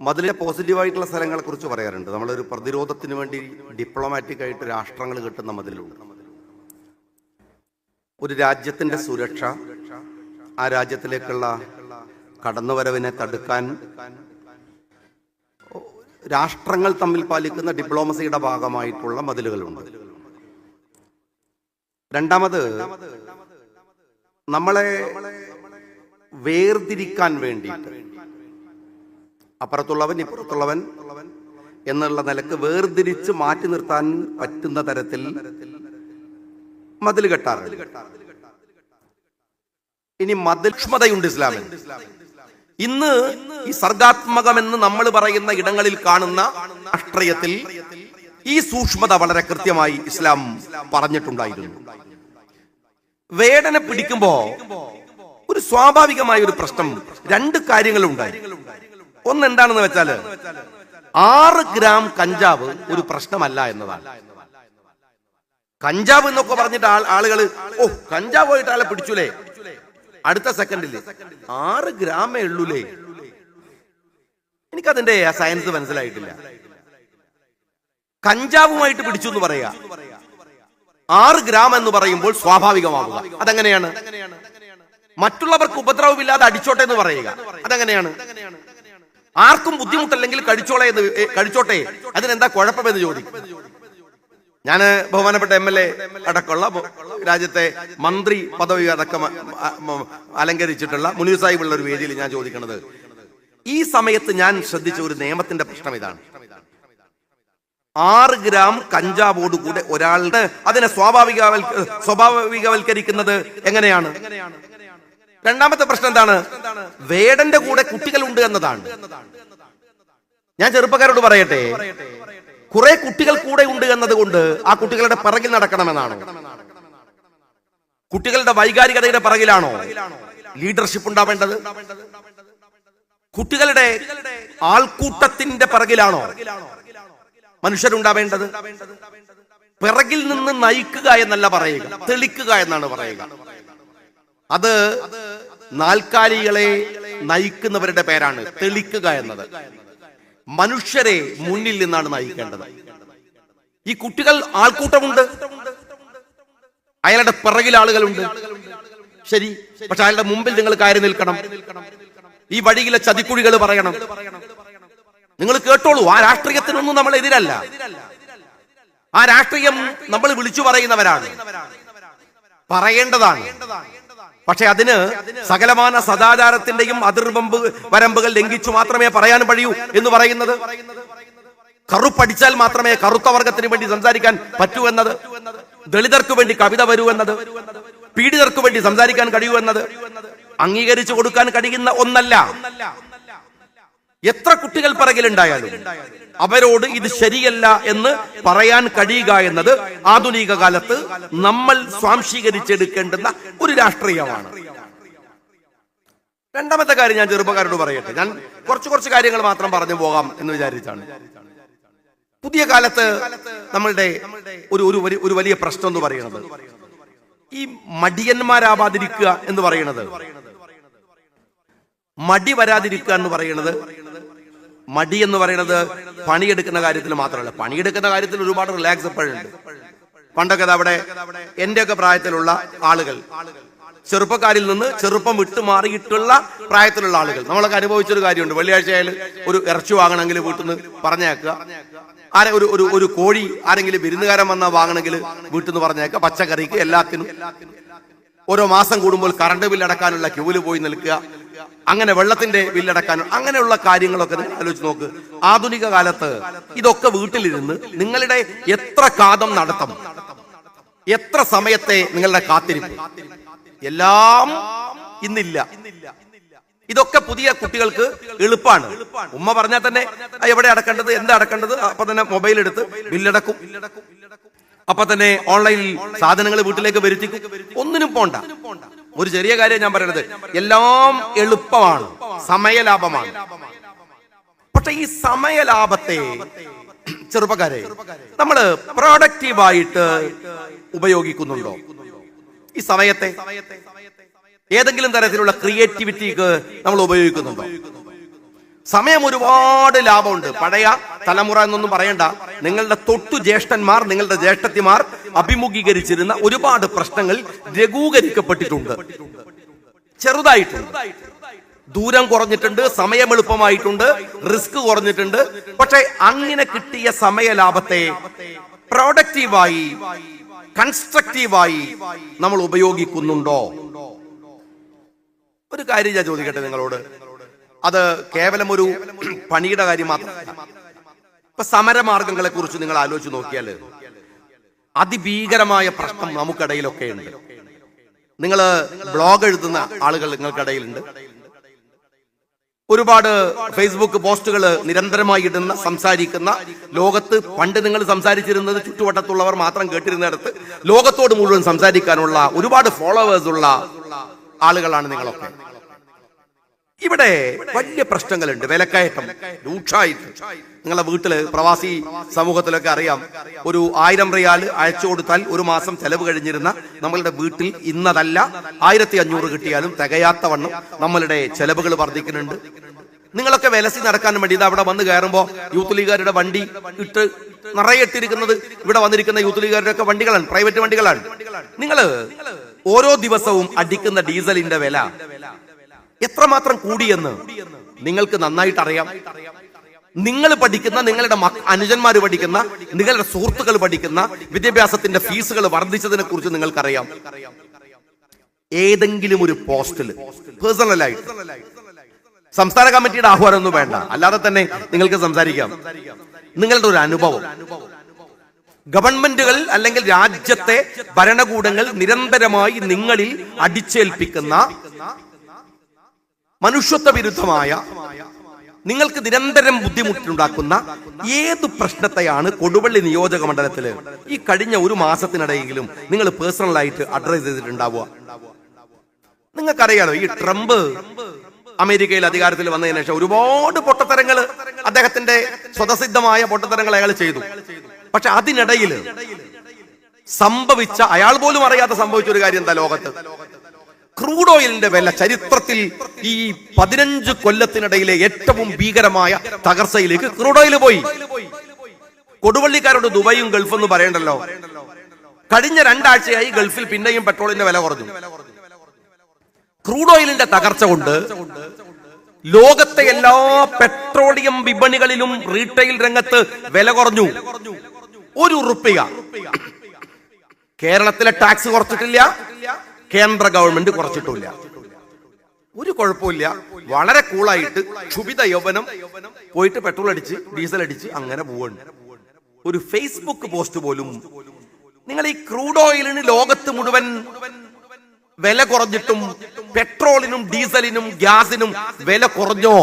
മതിലെ പോസിറ്റീവായിട്ടുള്ള സ്ഥലങ്ങളെ കുറിച്ച് പറയാറുണ്ട്. നമ്മളൊരു പ്രതിരോധത്തിന് വേണ്ടി ഡിപ്ലോമാറ്റിക് ആയിട്ട് രാഷ്ട്രങ്ങൾ കിട്ടുന്ന മതിലുണ്ട്. ഒരു രാജ്യത്തിന്റെ സുരക്ഷ ആ രാജ്യത്തിലേക്കുള്ള കടന്നുവരവിനെ തടുക്കാൻ രാഷ്ട്രങ്ങൾ തമ്മിൽ പാലിക്കുന്ന ഡിപ്ലോമസിയുടെ ഭാഗമായിട്ടുള്ള മതിലുകളുണ്ട്. രണ്ടാമത് നമ്മളെ വേർതിരിക്കാൻ വേണ്ടിയിട്ട് അപ്പുറത്തുള്ളവൻ ഇപ്പുറത്തുള്ളവൻ എന്നുള്ള നിലയ്ക്ക് വേർതിരിച്ച് മാറ്റി നിർത്താൻ പറ്റുന്ന തരത്തിൽ മതിൽ കെട്ടാറുണ്ട്. ഇനി മതിൽ സൂക്ഷ്മതയുണ്ട് ഇസ്ലാമിൽ ഇന്ന് ഈ സർഗാത്മകമെന്ന് നമ്മൾ പറയുന്ന ഇടങ്ങളിൽ കാണുന്ന രാഷ്ട്രീയത്തിൽ ഈ സൂക്ഷ്മത വളരെ കൃത്യമായി ഇസ്ലാം പറഞ്ഞിട്ടുണ്ടായിരുന്നു. വേടനെ പിടിക്കുമ്പോ ഒരു സ്വാഭാവികമായ ഒരു പ്രശ്നം രണ്ട് കാര്യങ്ങളുണ്ടായി. ഒന്ന് എന്താണെന്ന് വെച്ചാൽ ആറ് ഗ്രാം കഞ്ചാവ് ഒരു പ്രശ്നമല്ല എന്നതാണ്. കഞ്ചാവ് എന്നൊക്കെ പറഞ്ഞിട്ട് ആളുകൾ ഓ കഞ്ചാവ് പോയിട്ട് ആളെ പിടിച്ചുലേ? അടുത്ത സെക്കൻഡിൽ ആറ് ഗ്രാമേ ഉള്ളൂലേ? എനിക്കതിന്റെ സയൻസ് മനസ്സിലായിട്ടില്ല. കഞ്ചാവുമായിട്ട് പിടിച്ചു എന്ന് പറയാ. ആറ് ഗ്രാം എന്ന് പറയുമ്പോൾ സ്വാഭാവികമാവുക. അതെങ്ങനെയാണ്? മറ്റുള്ളവർക്ക് ഉപദ്രവമില്ലാതെ അടിച്ചോട്ടെ എന്ന് പറയുക. അതെങ്ങനെയാണ്? ആർക്കും ബുദ്ധിമുട്ടല്ലെങ്കിൽ കഴിച്ചോളെ എന്ന് കഴിച്ചോട്ടെ അതിനെന്താ കുഴപ്പമെന്ന് ചോദിക്കും ഞാൻ ബഹുമാനപ്പെട്ട എം എൽ എ അടക്കമുള്ള രാജ്യത്തെ മന്ത്രി പദവി അടക്കം അലങ്കരിച്ചിട്ടുള്ള മുനീർ സാഹിബുള്ള ഒരു വേദിയിൽ ഞാൻ ചോദിക്കുന്നത് ഈ സമയത്ത് ഞാൻ ശ്രദ്ധിച്ച ഒരു നിയമത്തിന്റെ പ്രശ്നം ഇതാണ്. ആറ് ഗ്രാം കഞ്ചാവോട് കൂടെ ഒരാളുടെ അതിനെ സ്വാഭാവികവൽക്ക സ്വാഭാവികവൽക്കരിക്കുന്നത് എങ്ങനെയാണ്? രണ്ടാമത്തെ പ്രശ്നം എന്താണ്? വേടന്റെ കൂടെ കുട്ടികളുണ്ട് എന്നതാണ്. ഞാൻ ചെറുപ്പക്കാരോട് പറയട്ടെ കുറെ കുട്ടികൾ കൂടെ ഉണ്ട് എന്നതുകൊണ്ട് ആ കുട്ടികളുടെ പിറകിൽ നടക്കണമെന്നാണ്? കുട്ടികളുടെ വൈകാരികതയുടെ പിറകിലാണോ ലീഡർഷിപ്പ് ഉണ്ടാവേണ്ടത്? കുട്ടികളുടെ ആൾക്കൂട്ടത്തിന്റെ പിറകിലാണോ മനുഷ്യരുണ്ടാവേണ്ടത്? പിറകിൽ നിന്ന് നയിക്കുക എന്നല്ല പറയുക തെളിക്കുക എന്നാണ് പറയുക. അത് നാൽക്കാലികളെ നയിക്കുന്നവരുടെ പേരാണ്. തെളിക്കുക എന്നത്. മനുഷ്യരെ മുന്നിൽ നിന്നാണ് നയിക്കേണ്ടത്. ഈ കുട്ടികൾ ആൾക്കൂട്ടമുണ്ട്. അയാളുടെ പിറകിൽ ആളുകളുണ്ട്. ശരി. പക്ഷെ അയാളുടെ മുമ്പിൽ നിങ്ങൾ കയറി നിൽക്കണം. ഈ വഴിയിലെ ചതിക്കുഴികൾ പറയണം. നിങ്ങൾ കേട്ടോളൂ ആ രാഷ്ട്രീയത്തിനൊന്നും നമ്മൾ എതിരല്ല. ആ രാഷ്ട്രീയം നമ്മൾ വിളിച്ചു പറയുന്നവരാണ്. പറയേണ്ടതാണ്. പക്ഷെ അതിന് സകലമാന സദാചാരത്തിന്റെയും അതിർവമ്പ് വരമ്പുകൾ ലംഘിച്ചു മാത്രമേ പറയാൻ കഴിയൂ എന്ന് പറയുന്നത്. കറുപ്പടിച്ചാൽ മാത്രമേ കറുത്ത വർഗത്തിന് വേണ്ടി സംസാരിക്കാൻ പറ്റൂ എന്നത്. ദളിതർക്ക് വേണ്ടി കവിത വരൂ എന്നത്. പീഡിതർക്ക് വേണ്ടി സംസാരിക്കാൻ കഴിയൂ എന്നത്. അംഗീകരിച്ചു കൊടുക്കാൻ കഴിയുന്ന ഒന്നല്ല. എത്ര കുട്ടികൾ പിറകിലുണ്ടായാലും അവരോട് ഇത് ശരിയല്ല എന്ന് പറയാൻ കഴിയുക എന്നത് ആധുനിക കാലത്ത് നമ്മൾ സ്വാംശീകരിച്ചെടുക്കേണ്ടുന്ന ഒരു രാഷ്ട്രീയമാണ്. രണ്ടാമത്തെ കാര്യം ഞാൻ ചെറുപ്പക്കാരോട് പറയട്ടെ. ഞാൻ കുറച്ച് കുറച്ച് കാര്യങ്ങൾ മാത്രം പറഞ്ഞു പോകാം എന്ന് വിചാരിച്ചാണ്. പുതിയ കാലത്ത് നമ്മളുടെ ഒരു ഒരു വലിയ- പ്രശ്നം എന്ന് പറയുന്നത് ഈ മടിയന്മാരാവാതിരിക്കുക എന്ന് പറയുന്നത്. മടി വരാതിരിക്കുക എന്ന് പറയുന്നത് മടി എന്ന് പറയുന്നത് പണിയെടുക്കുന്ന കാര്യത്തിൽ മാത്രമല്ല. പണിയെടുക്കുന്ന കാര്യത്തിൽ ഒരുപാട് റിലാക്സ് എപ്പോഴുണ്ട് പണ്ടൊക്കെ അവിടെ എന്റെയൊക്കെ പ്രായത്തിലുള്ള ആളുകൾ ചെറുപ്പക്കാരിൽ നിന്ന് ചെറുപ്പം വിട്ടു മാറിയിട്ടുള്ള പ്രായത്തിലുള്ള ആളുകൾ. നമ്മളൊക്കെ അനുഭവിച്ചൊരു കാര്യമുണ്ട്. വെള്ളിയാഴ്ച ആയാലും ഒരു ഇറച്ചി വാങ്ങണമെങ്കിൽ വീട്ടിൽ നിന്ന് പറഞ്ഞേക്കുക. ആരെ ഒരു ഒരു ഒരു കോഴി ആരെങ്കിലും വിരുന്നുകാരൻ വന്നാൽ വാങ്ങണമെങ്കിൽ വീട്ടിൽ നിന്ന് പറഞ്ഞേക്കുക. പച്ചക്കറിക്ക് എല്ലാത്തിനും. ഓരോ മാസം കൂടുമ്പോൾ കറണ്ട് ബില്ല് അടക്കാനുള്ള ക്യൂവിൽ പോയി നിൽക്കുക. അങ്ങനെ വെള്ളത്തിന്റെ ബില്ലടക്കാനും അങ്ങനെയുള്ള കാര്യങ്ങളൊക്കെ നിങ്ങൾ ആലോചിച്ച് നോക്ക്. ആധുനിക കാലത്ത് ഇതൊക്കെ വീട്ടിലിരുന്ന് നിങ്ങളുടെ എത്ര കാതം നടത്തം എത്ര സമയത്തെ നിങ്ങളുടെ കാത്തിരിപ്പ്. എല്ലാം ഇന്നില്ല. ഇതൊക്കെ പുതിയ കുട്ടികൾക്ക് എളുപ്പമാണ് ഉമ്മ പറഞ്ഞാൽ തന്നെ "ആ, എവിടെ അടക്കേണ്ടത് എന്താ അടക്കേണ്ടത്? അപ്പൊ തന്നെ മൊബൈൽ എടുത്ത് ബില്ലടക്കും. അപ്പൊ തന്നെ ഓൺലൈനിൽ സാധനങ്ങൾ വീട്ടിലേക്ക് വരുത്തിക്കും. ഒന്നിനും പോണ്ട. ഒരു ചെറിയ കാര്യം ഞാൻ പറയണത്. എല്ലാം എളുപ്പമാണ്. സമയലാഭമാണ്. പക്ഷെ ഈ സമയലാഭത്തെ ചെറുപ്പക്കാരെ നമ്മൾ പ്രൊഡക്റ്റീവായിട്ട് ഉപയോഗിക്കുന്നുണ്ടോ? ഈ സമയത്തെ ഏതെങ്കിലും തരത്തിലുള്ള ക്രിയേറ്റിവിറ്റിക്ക് നമ്മൾ ഉപയോഗിക്കുന്നുണ്ടോ? സമയം ഒരുപാട് ലാഭമുണ്ട്. പഴയ തലമുറ എന്നൊന്നും പറയണ്ട. നിങ്ങളുടെ തൊട്ടു ജ്യേഷ്ഠന്മാർ നിങ്ങളുടെ ജ്യേഷ്ഠത്തിമാർ അഭിമുഖീകരിച്ചിരുന്ന ഒരുപാട് പ്രശ്നങ്ങൾ ലഘൂകരിക്കപ്പെട്ടിട്ടുണ്ട്. ചെറുതായിട്ടുണ്ട്. ദൂരം കുറഞ്ഞിട്ടുണ്ട് സമയം എളുപ്പമായിട്ടുണ്ട് റിസ്ക് കുറഞ്ഞിട്ടുണ്ട്. പക്ഷെ അങ്ങനെ കിട്ടിയ സമയ ലാഭത്തെ പ്രൊഡക്റ്റീവായി കൺസ്ട്രക്റ്റീവായി നമ്മൾ ഉപയോഗിക്കുന്നുണ്ടോ? ഒരു കാര്യം ഞാൻ ചോദിക്കട്ടെ നിങ്ങളോട്. അത് കേവലം ഒരു പണിയുടെ കാര്യം മാത്രം. ഇപ്പൊ സമരമാർഗങ്ങളെ കുറിച്ച് നിങ്ങൾ ആലോചിച്ച് നോക്കിയാൽ അതിഭീകരമായ പ്രശ്നം നമുക്കിടയിലൊക്കെ ഉണ്ട്. നിങ്ങൾ ബ്ലോഗ് എഴുതുന്ന ആളുകൾ നിങ്ങൾക്കിടയിലുണ്ട്. ഒരുപാട് ഫേസ്ബുക്ക് പോസ്റ്റുകൾ നിരന്തരമായി ഇടുന്ന സംസാരിക്കുന്ന ലോകത്ത് പണ്ട് നിങ്ങൾ സംസാരിച്ചിരുന്നത് ചുറ്റുവട്ടത്തുള്ളവർ മാത്രം കേട്ടിരുന്നിടത്ത് ലോകത്തോട് മുഴുവൻ സംസാരിക്കാനുള്ള ഒരുപാട് ഫോളോവേഴ്സ് ഉള്ള ആളുകളാണ് നിങ്ങളൊക്കെ. ഇവിടെ വലിയ പ്രശ്നങ്ങളുണ്ട്. വിലക്കയറ്റം. രൂക്ഷായിട്ട്. നിങ്ങളെ വീട്ടിൽ പ്രവാസി സമൂഹത്തിലൊക്കെ അറിയാം. ഒരു ആയിരം റിയാൽ അയച്ചു കൊടുത്താൽ ഒരു മാസം ചെലവ് കഴിഞ്ഞിരുന്ന നമ്മളുടെ വീട്ടിൽ ഇന്നതല്ല ആയിരത്തി അഞ്ഞൂറ് കിട്ടിയാലും തികയാത്ത വണ്ണം നമ്മളുടെ ചെലവുകൾ വർദ്ധിക്കുന്നുണ്ട്. നിങ്ങളൊക്കെ വിലസി നടക്കാൻ വേണ്ടി ഇത് അവിടെ വന്ന് കയറുമ്പോ യൂത്ത് ലീഗുകാരുടെ വണ്ടി ഇട്ട് നിറയെ ഇട്ടിരിക്കുന്നത് ഇവിടെ വന്നിരിക്കുന്ന യൂത്ത് ലീഗുകാരുടെ ഒക്കെ വണ്ടികളാണ്. പ്രൈവറ്റ് വണ്ടികളാണ്. നിങ്ങൾ ഓരോ ദിവസവും അടിക്കുന്ന ഡീസലിന്റെ വില എത്രമാത്രം കൂടിയെന്ന് നിങ്ങൾക്ക് നന്നായിട്ട് അറിയാം. നിങ്ങൾ പഠിക്കുന്ന നിങ്ങളുടെ അനുജന്മാർ പഠിക്കുന്ന നിങ്ങളുടെ സുഹൃത്തുക്കൾ പഠിക്കുന്ന വിദ്യാഭ്യാസത്തിന്റെ ഫീസുകൾ വർദ്ധിച്ചതിനെ കുറിച്ച് നിങ്ങൾക്കറിയാം. ഏതെങ്കിലും ഒരു പോസ്റ്റിൽ പേഴ്സണലായിട്ട് സംസ്ഥാന കമ്മിറ്റിയുടെ ആഹ്വാനം ഒന്നും വേണ്ട. അല്ലാതെ തന്നെ നിങ്ങൾക്ക് സംസാരിക്കാം. നിങ്ങളുടെ ഒരു അനുഭവം. ഗവൺമെന്റുകൾ അല്ലെങ്കിൽ രാജ്യത്തെ ഭരണകൂടങ്ങൾ നിരന്തരമായി നിങ്ങളിൽ അടിച്ചേൽപ്പിക്കുന്ന മനുഷ്യത്വ വിരുദ്ധമായ നിങ്ങൾക്ക് നിരന്തരം ബുദ്ധിമുട്ടുണ്ടാക്കുന്ന ഏത് പ്രശ്നത്തെയാണ് കൊടുവള്ളി നിയോജക മണ്ഡലത്തിൽ ഈ കഴിഞ്ഞ ഒരു മാസത്തിനിടയെങ്കിലും നിങ്ങൾ പേഴ്സണലായിട്ട് അഡ്രസ് ചെയ്തിട്ടുണ്ടാവുക? നിങ്ങൾക്കറിയാലോ ഈ ട്രംപ് അമേരിക്കയിൽ അധികാരത്തിൽ വന്നതിന് ശേഷം ഒരുപാട് പൊട്ടത്തരങ്ങൾ അദ്ദേഹത്തിന്റെ സ്വതസിദ്ധമായ പൊട്ടത്തരങ്ങൾ അയാൾ ചെയ്തു. പക്ഷെ അതിനിടയിൽ സംഭവിച്ച അയാൾ പോലും അറിയാതെ സംഭവിച്ച ഒരു കാര്യം എന്താ ലോകത്ത്? ക്രൂഡ് ഓയിലിന്റെ വില ചരിത്രത്തിൽ ഈ പതിനഞ്ച് കൊല്ലത്തിനിടയിലെ ഏറ്റവും ഭീകരമായ തകർച്ചയിലേക്ക് ക്രൂഡ് ഓയിൽ പോയി. കൊടുവള്ളിക്കാരോട് ദുബൈയും ഗൾഫ് എന്ന് പറയണ്ടല്ലോ. കഴിഞ്ഞ രണ്ടാഴ്ചയായി ഗൾഫിൽ പിന്നെയും പെട്രോളിന്റെ വില കുറഞ്ഞു. ക്രൂഡ് ഓയിലിന്റെ തകർച്ച കൊണ്ട് ലോകത്തെ എല്ലാ പെട്രോളിയം വിപണികളിലും റീറ്റെയിൽ രംഗത്ത് വില കുറഞ്ഞു. ഒരു റുപ്യ കേരളത്തിലെ ടാക്സ് കുറച്ചിട്ടില്ല. കേന്ദ്ര ഗവൺമെന്റ് കുറച്ചിട്ടില്ല ഒരു കുഴപ്പമില്ല വളരെ കൂളായിട്ട് ക്ഷുഭിത യൗവനം പോയിട്ട് പെട്രോൾ അടിച്ച് ഡീസൽ അടിച്ച് അങ്ങനെ പോവുകയാണ് ഒരു ഫേസ്ബുക്ക് പോസ്റ്റ് പോലും നിങ്ങൾ ഈ ക്രൂഡ് ഓയിലിന് ലോകത്ത് മുഴുവൻ വില കുറഞ്ഞിട്ടും പെട്രോളിനും ഡീസലിനും ഗ്യാസിനും വില കുറഞ്ഞോ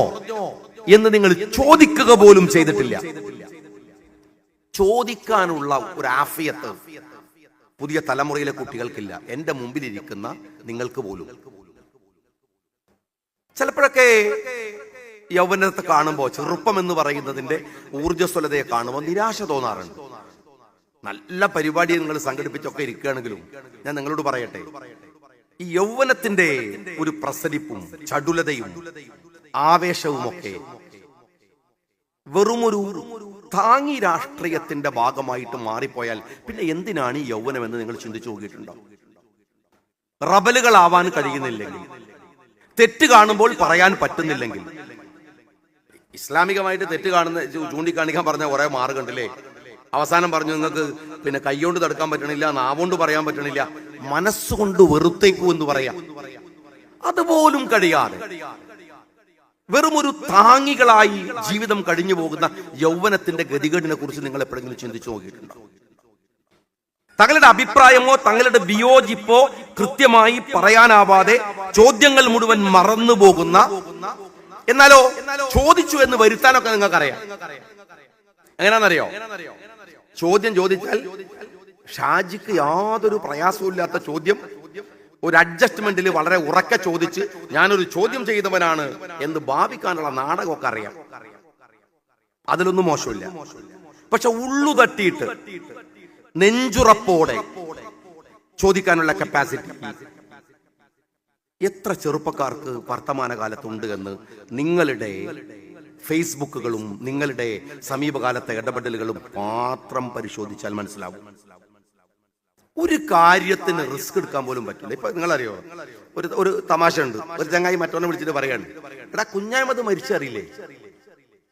എന്ന് നിങ്ങൾ ചോദിക്കുക പോലും ചെയ്തിട്ടില്ല. ചോദിക്കാനുള്ള ഒരു ആഫിയത്ത് പുതിയ തലമുറയിലെ കുട്ടികൾക്കില്ല. എന്റെ മുമ്പിലിരിക്കുന്ന നിങ്ങൾക്ക് പോലും. ചിലപ്പോഴൊക്കെ യൗവനത്തെ കാണുമ്പോൾ ചെറുപ്പം എന്ന് പറയുന്നതിന്റെ ഊർജസ്വലതയെ കാണുമ്പോൾ നിരാശ തോന്നാറുണ്ട്. നല്ല പരിപാടി നിങ്ങൾ സംഘടിപ്പിച്ചൊക്കെ ഇരിക്കുകയാണെങ്കിലും ഞാൻ നിങ്ങളോട് പറയട്ടെ. ഈ യൗവനത്തിന്റെ ഒരു പ്രസരിപ്പും ചടുലതയും ആവേശവും ഒക്കെ വെറുമൊരു താങ്ങി രാഷ്ട്രീയത്തിന്റെ ഭാഗമായിട്ട് മാറിപ്പോയാൽ പിന്നെ എന്തിനാണ് ഈ യൗവനം എന്ന് നിങ്ങൾ ചിന്തിച്ചു നോക്കിയിട്ടുണ്ടോ? റബലുകളാവാൻ കഴിയുന്നില്ലെങ്കിൽ തെറ്റ് കാണുമ്പോൾ പറയാൻ പറ്റുന്നില്ലെങ്കിൽ. ഇസ്ലാമികമായിട്ട് തെറ്റ് കാണുന്ന ചൂണ്ടിക്കാണിക്കാൻ പറഞ്ഞ കുറെ മാർഗമുണ്ടല്ലേ? അവസാനം പറഞ്ഞു നിങ്ങൾക്ക് പിന്നെ കൈകൊണ്ട് തടുക്കാൻ പറ്റണില്ല നാവുകൊണ്ട് പറയാൻ പറ്റണില്ല മനസ്സുകൊണ്ട് വെറുത്തേക്കൂ എന്ന് പറയാം. അതുപോലും കഴിയാതെ വെറും ഒരു താങ്ങികളായി ജീവിതം കഴിഞ്ഞു പോകുന്ന യൗവനത്തിന്റെ ഗതികേടിനെ കുറിച്ച് നിങ്ങൾ എപ്പോഴെങ്കിലും ചിന്തിച്ചു നോക്കിയിട്ടുണ്ടോ? തങ്ങളുടെ അഭിപ്രായമോ തങ്ങളുടെ വിയോജിപ്പോ കൃത്യമായി പറയാനാവാതെ ചോദ്യങ്ങൾ മുഴുവൻ മറന്നു പോകുന്ന എന്നാലോ ചോദിച്ചു എന്ന് വരുത്താനൊക്കെ നിങ്ങൾക്കറിയാം. എങ്ങനെയാണെന്നറിയോ? ചോദ്യം ചോദിച്ചാൽ ഷാജിക്ക് യാതൊരു പ്രയാസവും ചോദ്യം ഒരു അഡ്ജസ്റ്റ്മെന്റിൽ വളരെ ഉറക്കെ ചോദിച്ച് ഞാനൊരു ചോദ്യം ചെയ്തവനാണ് എന്ന് ഭാവിക്കാനുള്ള നാടകമൊക്കെ അറിയാം. അതിലൊന്നും മോശമില്ല. പക്ഷെ ഉള്ളു തട്ടിയിട്ട് നെഞ്ചുറപ്പോടെ ചോദിക്കാനുള്ള കപ്പാസിറ്റി എത്ര ചെറുപ്പക്കാർക്ക് വർത്തമാനകാലത്തുണ്ട് എന്ന് നിങ്ങളുടെ ഫേസ്ബുക്കുകളും നിങ്ങളുടെ സമീപകാലത്തെ ഇടപെടലുകളും മാത്രം പരിശോധിച്ചാൽ മനസ്സിലാവും. ഒരു കാര്യത്തിന് റിസ്ക് എടുക്കാൻ പോലും പറ്റില്ല. ഇപ്പൊ നിങ്ങളറിയോ? ഒരു ഒരു തമാശ ഉണ്ട് ഒരു ചങ്ങായി മറ്റൊന്നെ വിളിച്ചിട്ട് പറയാണ്. എടാ കുഞ്ഞായ്മത് മരിച്ചറിയില്ലേ?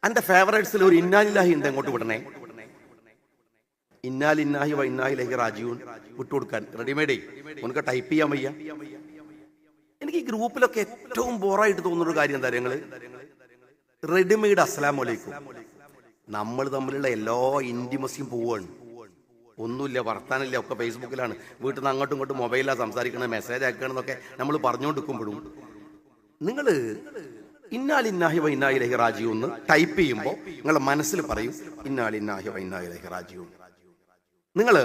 എന്റെ ഫേവറേറ്റ്സിൽ ഒരു ഇന്നാലില്ലാഹി ഉണ്ട് എങ്ങോട്ട് വിടണേ. ഇന്നാലിന്നാഹി വ ഇന്നാഹിലേക്ക് രാജീവൻ വിട്ടുകൊടുക്കാൻ. റെഡിമെയ്ഡേ ഉനക്ക് ടൈപ്പ് ചെയ്യാൻ വയ്യ. എനിക്ക് ഈ ഗ്രൂപ്പിലൊക്കെ ഏറ്റവും ബോറായിട്ട് തോന്നുന്ന ഒരു കാര്യം എന്താ നിങ്ങൾ? റെഡിമെയ്ഡ് അസ്സലാമലൈക്കും നമ്മൾ തമ്മിലുള്ള എല്ലാ ഇന്റിമസിയും പോവാണ്. ഒന്നുമില്ല വർത്താനില്ല ഒക്കെ ഫേസ്ബുക്കിലാണ് വീട്ടിൽ നിന്ന് അങ്ങോട്ടും ഇങ്ങോട്ടും മൊബൈലാണ് സംസാരിക്കണത് മെസ്സേജ് അയക്കണമെന്നൊക്കെ നമ്മൾ പറഞ്ഞുകൊണ്ടിരിക്കുമ്പോഴും നിങ്ങൾ ഇന്നാലിന്നാഹി വൈനായി ലഹി റാജീവ് എന്ന് ടൈപ്പ് ചെയ്യുമ്പോൾ നിങ്ങളുടെ മനസ്സിൽ പറയും ഇന്നാലിന്നാഹി വൈനായി ലഹി റാജീവ് നിങ്ങൾ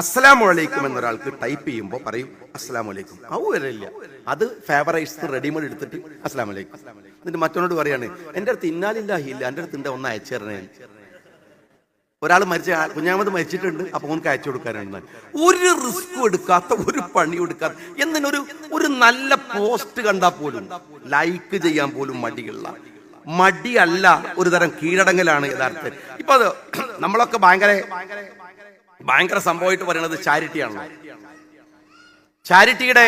അസ്സലാമു അലൈക്കും എന്നൊരാൾക്ക് ടൈപ്പ് ചെയ്യുമ്പോൾ പറയും അസ്സലാമു അലൈക്കും. ഔ വരില്ല അത് ഫേവറൈസ് റെഡിമെയ്ഡ് എടുത്തിട്ട് അസ്സലാമു അലൈക്കും. എന്നിട്ട് മറ്റൊന്നോട് പറയാണ് എന്റെ അടുത്ത് ഇന്നാലില്ലാഹി ഇല്ല എന്റെ അടുത്ത് ഉണ്ട് ഒന്ന് അയച്ചു തരണേ ഒരാൾ മരിച്ച കുഞ്ഞാമത് മരിച്ചിട്ടുണ്ട് അപ്പൊ ഓനക്ക് അയച്ചു കൊടുക്കാനാണ് ഒരു റിസ്ക് എടുക്കാത്ത ഒരു പണി എടുക്കാത്ത എന്തിനൊരു ഒരു നല്ല പോസ്റ്റ് കണ്ടാൽ പോലും ലൈക്ക് ചെയ്യാൻ പോലും മടിയുള്ള മടിയല്ല ഒരു തരം കീഴടങ്ങലാണ് യഥാർത്ഥത്തിൽ. ഇപ്പൊ അത് നമ്മളൊക്കെ ഭയങ്കര ഭയങ്കര സംഭവമായിട്ട് പറയുന്നത് ചാരിറ്റിയാണല്ലോ. ചാരിറ്റിയുടെ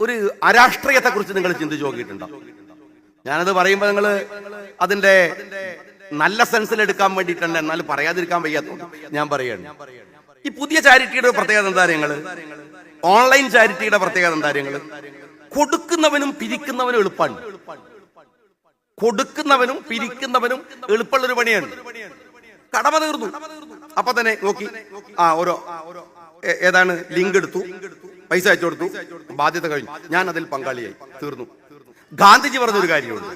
ഒരു അരാഷ്ട്രീയത്തെ കുറിച്ച് നിങ്ങൾ ചിന്തിച്ചു നോക്കിയിട്ടുണ്ടോ? ഞാനത് പറയുമ്പോൾ നിങ്ങൾ അതിന്റെ നല്ല സെൻസിൽ എടുക്കാൻ വേണ്ടിയിട്ടുണ്ട് എന്നാൽ പറയാതിരിക്കാൻ വയ്യാത്തതുകൊണ്ട് ഞാൻ പറയാണ്. ഈ പുതിയ ചാരിറ്റിയുടെ പ്രത്യേകത എന്താ നിങ്ങൾ ഓൺലൈൻ ചാരിറ്റിയുടെ പ്രത്യേകത എന്താ നിങ്ങൾ കൊടുക്കുന്നവനും പിരിക്കുന്നവനും എളുപ്പമാണ് കൊടുക്കുന്നവനും പിരിക്കുന്നവനും എളുപ്പമുള്ളൊരു പണിയാണ്. കടമ തീർന്നു. അപ്പൊ തന്നെ നോക്കി. ആ ഓരോ ഏതാണ്? ലിങ്ക് എടുത്തു. പൈസ അയച്ചു കൊടുത്തു. ബാധ്യത കഴിഞ്ഞു. ഞാൻ അതിൽ പങ്കാളിയായി. തീർന്നു. ഗാന്ധിജി പറഞ്ഞൊരു കാര്യമുണ്ട്.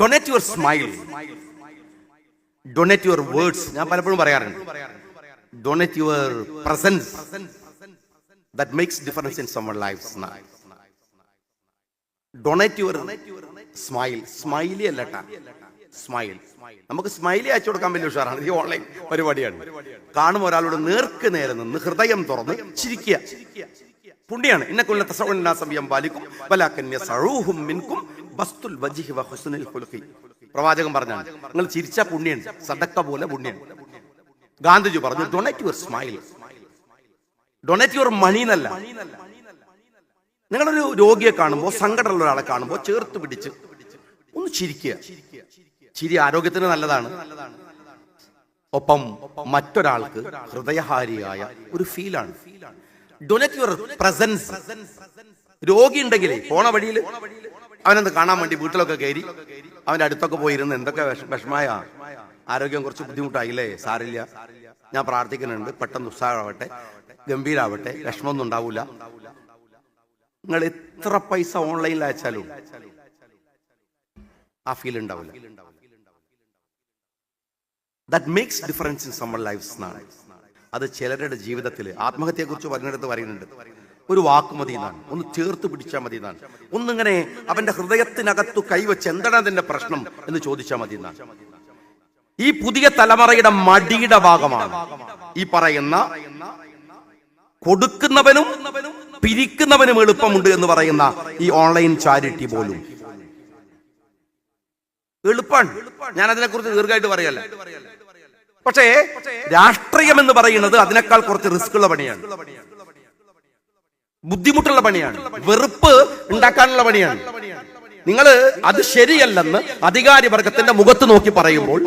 Donate your smile donate your words ഞാൻ പലപ്പോഴും പറയാറുണ്ട്. Donate your presence that makes difference in someone's life donate your smile smiley അല്ലട്ടാ smile നമുക്ക് സ്മൈലി അയച്ചു കൊടുക്കാൻ വലിയ ഉഷാറാണ്. ഈ ഓൺലൈൻ പരിപാടിയാണ്. കാണുമ്പോൾ ഒരാളോട് നേർക്ക് നേരെ നിന്ന് ഹൃദയം തുറന്ന് ചിരിക്കുക. പുണ്യാണ്. ഇന്ന കൊല്ല തസവന്നാസം പാലിക്കും. വലാക്കന്യ സഴൂഹും മിൻകും. ബസ്തുൽ വജിഹി വ ഹുസ്നുൽ പ്രവാചകൻ പറഞ്ഞു നിങ്ങൾ ചിരിച്ച പുണ്യൻ സദക്ക പോലെ പുണ്യൻ. ഗാന്ധിജി പറഞ്ഞു donate your smile donate your money എന്നല്ല. നിങ്ങളൊരു രോഗിയെ കാണുമ്പോൾ സങ്കടമുള്ള ഒരാളെ കാണുമ്പോൾ ചേർത്ത് പിടിച്ച് ഒന്ന് ചിരിക്കുക. ചിരി ആരോഗ്യത്തിന് നല്ലതാണ്. ഒപ്പം മറ്റൊരാൾക്ക് ഹൃദയഹാരിയായ ഒരു ഫീലാണ് ഡൊനറ്റ് യുവർ പ്രസൻസ് രോഗി ഉണ്ടെങ്കിലേ പോണ വഴിയിൽ അവനൊന്ന് കാണാൻ വേണ്ടി വീട്ടിലൊക്കെ കയറി അവന്റെ അടുത്തൊക്കെ പോയിരുന്ന് എന്തൊക്കെ വിഷ- വിഷമായ ആരോഗ്യം കുറച്ച് ബുദ്ധിമുട്ടായില്ലേ? സാരില്ല. ഞാൻ പ്രാർത്ഥിക്കുന്നുണ്ട്. പെട്ടെന്ന് ഉത്സാഹമാവട്ടെ. ഗംഭീരാവട്ടെ. വിഷമമൊന്നും ഉണ്ടാവൂല. നിങ്ങൾ എത്ര പൈസ ഓൺലൈനിൽ അയച്ചാലും ആ ഫീൽ ഉണ്ടാവില്ല. That makes difference in someone's life അത് ചിലരുടെ ജീവിതത്തിൽ ആത്മഹത്യയെ കുറിച്ച് പറഞ്ഞിടത്ത് പറയുന്നുണ്ട്. ഒരു വാക്ക് മതി എന്നാണ്. ഒന്ന് ചേർത്ത് പിടിച്ചാൽ മതി എന്നാണ്. ഒന്നിങ്ങനെ അവന്റെ ഹൃദയത്തിനകത്തു കൈവച്ച് എന്താണ് അതിന്റെ പ്രശ്നം എന്ന് ചോദിച്ചാൽ മതി എന്നാണ്. ഈ പുതിയ തലമുറയുടെ മടിയുടെ ഭാഗമാണ്. ഈ പറയുന്ന കൊടുക്കുന്നവനും പിരിക്കുന്നവനും എളുപ്പമുണ്ട് എന്ന് പറയുന്ന ഈ ഓൺലൈൻ ചാരിറ്റി പോലും. എളുപ്പാണ്. ഞാൻ അതിനെക്കുറിച്ച് ദീർഘമായിട്ട് പറയല്ല. പക്ഷേ രാഷ്ട്രീയം എന്ന് പറയുന്നത് അതിനേക്കാൾ കുറച്ച് റിസ്ക് ഉള്ള പണിയാണ്. ബുദ്ധിമുട്ടുള്ള പണിയാണ്. വെറുപ്പ് ഉണ്ടാക്കാനുള്ള പണിയാണ്. നിങ്ങൾ അത് ശരിയല്ലെന്ന് അധികാരി വർഗത്തിന്റെ മുഖത്ത് നോക്കി പറയുമ്പോൾ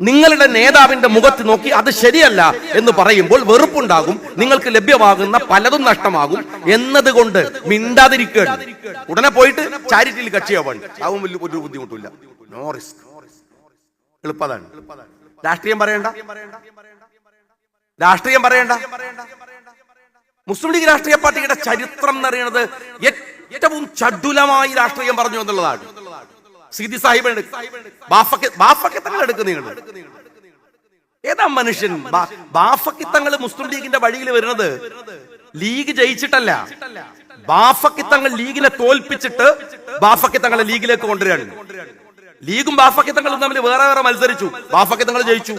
നിങ്ങളുടെ നേതാവിന്റെ മുഖത്ത് നോക്കി അത് ശരിയല്ല എന്ന് പറയുമ്പോൾ വെറുപ്പുണ്ടാകും നിങ്ങൾക്ക് ലഭ്യമാകുന്ന പലതും നഷ്ടമാകും എന്നതുകൊണ്ട് മിണ്ടാതിരിക്കുക ഉടനെ പോയിട്ട് ചാരിറ്റിയിൽ കക്ഷിയാവാണ് അതും വലിയ ഒരു ബുദ്ധിമുട്ടില്ല നോ റിസ്ക്. എളുപ്പതാണ്. രാഷ്ട്രീയം പറയണ്ട. രാഷ്ട്രീയം പറയണ്ട. മുസ്ലിം ലീഗ് രാഷ്ട്രീയ പാർട്ടിയുടെ ചരിത്രം എന്ന് പറയുന്നത് ഏറ്റവും ചടുലമായി രാഷ്ട്രീയം പറഞ്ഞു എന്നുള്ളതാണ്. സീതി സാഹിബ് എടുക്ക- ബാഫക്ക് ബാഫക്ക് തങ്ങൾ എടുക്കുന്ന ഏതാ മനുഷ്യൻ? ബാഫക്കിത്തങ്ങൾ തങ്ങൾ മുസ്ലിം ലീഗിന്റെ വഴിയിൽ വരുന്നത് ലീഗ് ജയിച്ചിട്ടല്ല. ബാഫക്കിത്തങ്ങൾ ലീഗിനെ തോൽപ്പിച്ചിട്ട് ബാഫക്കിത്തങ്ങളെ ലീഗിലേക്ക് കൊണ്ടുവരാണ്. ലീഗും ബാഫക്കിത്തങ്ങളും തമ്മിൽ വേറെ വേറെ മത്സരിച്ചു. ബാഫക്കിത്തങ്ങൾ ജയിച്ചു.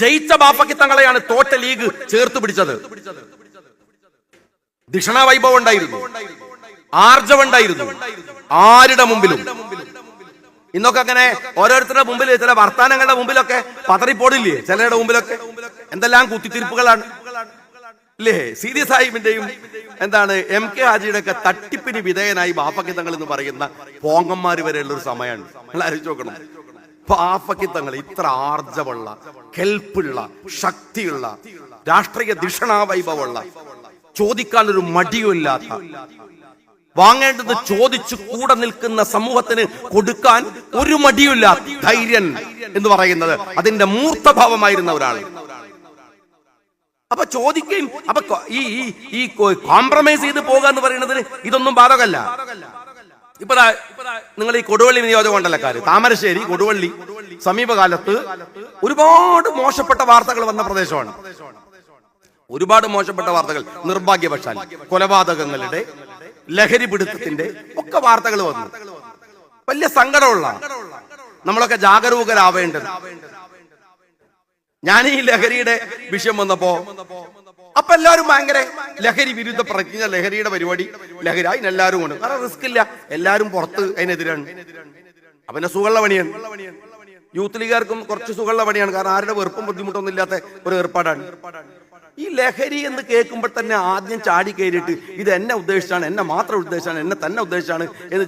ജയിച്ച ബാഫക്ക് തങ്ങളെയാണ് തോറ്റ ലീഗ് ചേർത്ത് പിടിച്ചത്. ദിഷണ വൈഭവം ഉണ്ടായിരുന്നു. ആർജവം ഉണ്ടായിരുന്നു. ആരുടെ മുമ്പിലും. ഇന്നൊക്കെ അങ്ങനെ ഓരോരുത്തരുടെ മുമ്പിൽ ചില വർത്താനങ്ങളുടെ മുമ്പിലൊക്കെ പതറിപ്പോടില്ലേ? ചിലരുടെ മുമ്പിലൊക്കെ. എന്തെല്ലാം കുത്തിത്തിരിപ്പുകളാണ്. ഇല്ലേ? സീരിയസ് സാഹിബിന്റെയും എന്താണ് എം കെ ഹാജിയുടെ ഒക്കെ തട്ടിപ്പിന് വിധേയനായി ബാപ്പക്കിത്തങ്ങൾ എന്ന് പറയുന്ന പോങ്ങന്മാര് വരെയുള്ള ഒരു സമയമാണ്. നിങ്ങൾ ആലോചിച്ച് നോക്കണം. പാഫക്കിത്തങ്ങൾ ഇത്ര ആർജവുള്ള കെൽപ്പുള്ള ശക്തിയുള്ള രാഷ്ട്രീയ ദിഷണാവൈഭവമുള്ള ചോദിക്കാൻ ഒരു മടിയുമില്ലാത്ത വാങ്ങേണ്ടത് ചോദിച്ചു കൂടെ നിൽക്കുന്ന സമൂഹത്തിന് കൊടുക്കാൻ ഒരു മടിയുമില്ല ധൈര്യൻ എന്ന് പറയുന്നത് അതിന്റെ മൂർത്തഭാവമായിരുന്ന ഒരാൾ. അപ്പൊ ചോദിക്കുകയും അപ്പൊ ഈ ഈ ഈ കോംപ്രമൈസ് ചെയ്ത് പോകുക എന്ന് പറയുന്നതിന് ഇതൊന്നും ബാധകല്ല ഇപ്പൊ നിങ്ങൾ ഈ കൊടുവള്ളി നിയോജക മണ്ഡലക്കാര് താമരശ്ശേരി കൊടുവള്ളി സമീപകാലത്ത് ഒരുപാട് മോശപ്പെട്ട വാർത്തകൾ വന്ന പ്രദേശമാണ്. ഒരുപാട് മോശപ്പെട്ട വാർത്തകൾ നിർഭാഗ്യവശാൽ കൊലപാതകങ്ങളുടെ ലഹരി പിടുത്തത്തിന്റെ ഒക്കെ വാർത്തകൾ വന്നു. വലിയ സങ്കടമുള്ള നമ്മളൊക്കെ ജാഗരൂകരാവേണ്ടത്. ഞാൻ ഈ ലഹരിയുടെ വിഷയം വന്നപ്പോ അപ്പൊ എല്ലാവരും ഭയങ്കര ലഹരി വിരുദ്ധ പ്രതിജ്ഞ ലഹരിയുടെ പരിപാടി. ലഹരി അതിനെല്ലാവരും കൊണ്ട്. കാരണം റിസ്ക് ഇല്ല. എല്ലാവരും പുറത്ത് അതിനെതിരാണ്. അവന്റെ സുഖമുള്ള പണിയാണ്. യൂത്ത് ലീഗുകാർക്കും കുറച്ച് സുഖമുള്ള പണിയാണ്. കാരണം ആരുടെ വെറുപ്പും ബുദ്ധിമുട്ടൊന്നും ഇല്ലാത്ത ഒരു ഏർപ്പാടാണ്. ഈ ലഹരി എന്ന് കേൾക്കുമ്പോൾ തന്നെ ആദ്യം ചാടി കയറിയിട്ട് ഇത് എന്നെ ഉദ്ദേശിച്ചാണ് എന്നെ മാത്രം ഉദ്ദേശിച്ചാണ് എന്നെ തന്നെ ഉദ്ദേശിച്ചാണ് എന്ന്